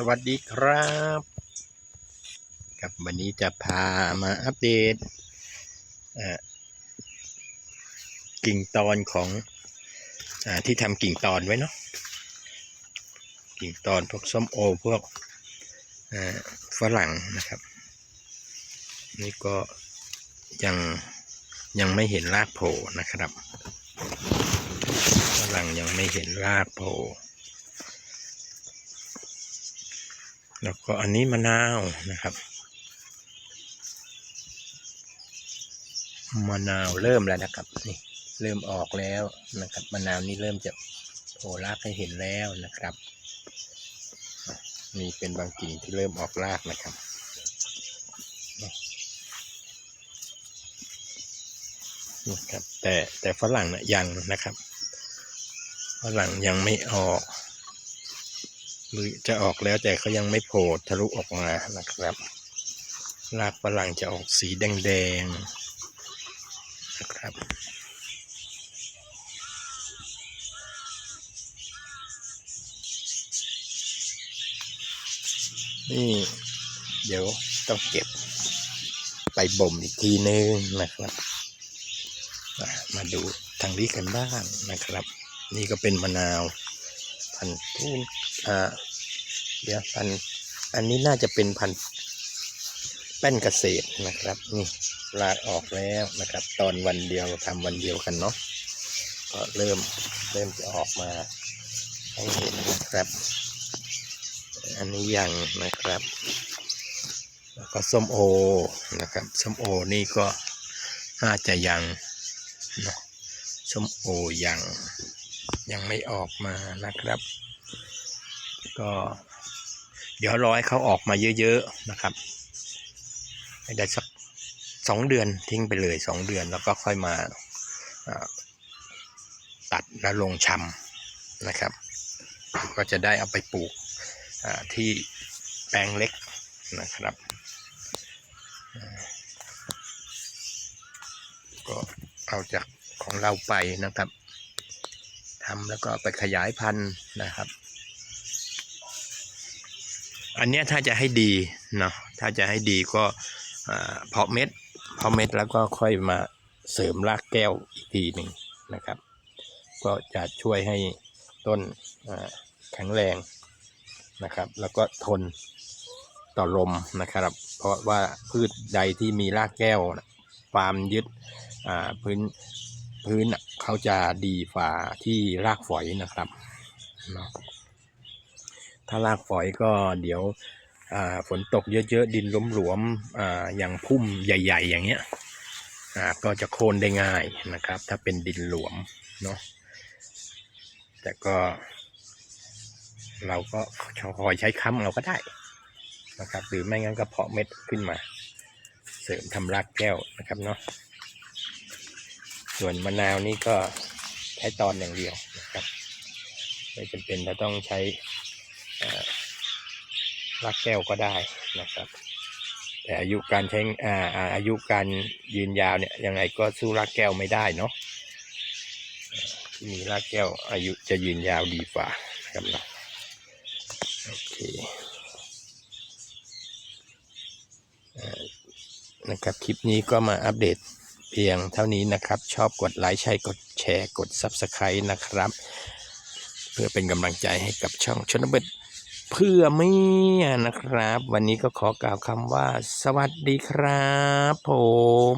สวัสดีครับกับวันนี้จะพามาอัปเดตกิ่งตอนของอที่ทำกิ่งตอนไว้เนาะกิ่งตอนพวกส้มโอพวกฝรั่งนะครับ นี่ก็ยังยังไม่เห็นรากโผล่นะครับฝรั่งยังไม่เห็นรากโผล่ แล้วก็อันนี้มะนาวนะครับ มะนาวเริ่มแล้วนะครับนี่เริ่มออกแล้วนะครับมะนาวนี่เริ่มจะโผล่รากให้เห็นแล้วนะครับมีเป็นบางกิ่งที่เริ่มออกรากนะครับนะครับแต่แต่ฝรั่งนะยังนะครับ ฝรั่งยังไม่ออก หรือจะออกแล้วแต่เขายังไม่โผล่ทะลุออกมานะครับรากฝรั่งจะออกสีแดงๆนะครับนี่เดี๋ยวต้องเก็บไปบ่มอีกทีนึงนะครับ มาดูทางนี้กันบ้างนะครับ นี่ก็เป็นมะนาวพันธุ์ทูนอ่า เดี๋ยวพันอันนี้น่าจะเป็นพันแป้นเกษตรนะครับนี่ลากออกแล้วนะครับ ตอนวันเดียวทำวันเดียวกันเนาะก็เริ่มเริ่มจะออกมาให้เห็นนะครับ อันนี้ยังนะครับ แล้วก็ส้มโอนะครับส้มโอนี่ก็น่าจะยังนะส้มโอยังยังไม่ออกมานะครับ ก็ เดี๋ยวรอให้เขาออกมาเยอะๆนะครับได้สักสองเดือนทิ้งไปเลยสองเดือนแล้วก็ค่อยมาตัดแล้วลงชำนะครับ ก็จะได้เอาไปปลูกที่แปลงเล็กนะครับก็เอาจากของเราไปนะครับทำแล้วก็ไปขยายพันธุ์นะครับ อันเนี้ยถ้าจะให้ดีเนาะถ้าจะให้ดีก็เพาะเม็ดเพาะเม็ดแล้วก็ค่อยมาเสริมรากแก้วอีกทีหนึ่งนะครับ ก็จะช่วยให้ต้นแข็งแรงนะครับ แล้วก็ทนต่อลมนะครับ เพราะว่าพืชใดที่มีรากแก้วน่ะความยึดพื้นพื้นเขาจะดีฝ่าที่รากฝอยนะครับเนาะ ถ้ารากฝอยก็เดี๋ยวฝนตกเยอะๆ ดินล้มหลวมออย่างพุ่มใหญ่ ๆ อย่างเงี้ยก็จะโค่นได้ง่ายนะครับ ถ้าเป็นดินหลวมเนาะแต่ก็ เราก็คอยใช้ค้ำเราก็ได้นะครับ หรือไม่งั้นก็เพาะเม็ดขึ้นมา เสริมทำรากแก้วนะครับเนาะส่วนมะนาวนี่ก็ใช้ตอนอย่างเดียวนะครับ ไม่จำเป็นจะต้องใช้ รากแก้วก็ได้นะครับ แต่อายุการใช้อ่าอาอายุการยืนยาวเนี่ยยังไงก็สู้รากแก้วไม่ได้เนาะที่มีรากแก้วอายุจะยืนยาวดีกว่านะครับเนาะโอเคเอนะครับคลิปนี้ก็มาอัปเดตเพียงเท่านี้นะครับ ชอบกดไลค์ใช่กดแชร์กด Subscribe นะครับ เพื่อเป็นกำลังใจให้กับช่องชนบท เพื่อเมียนะครับ วันนี้ก็ขอกล่าวคำว่า สวัสดีครับผม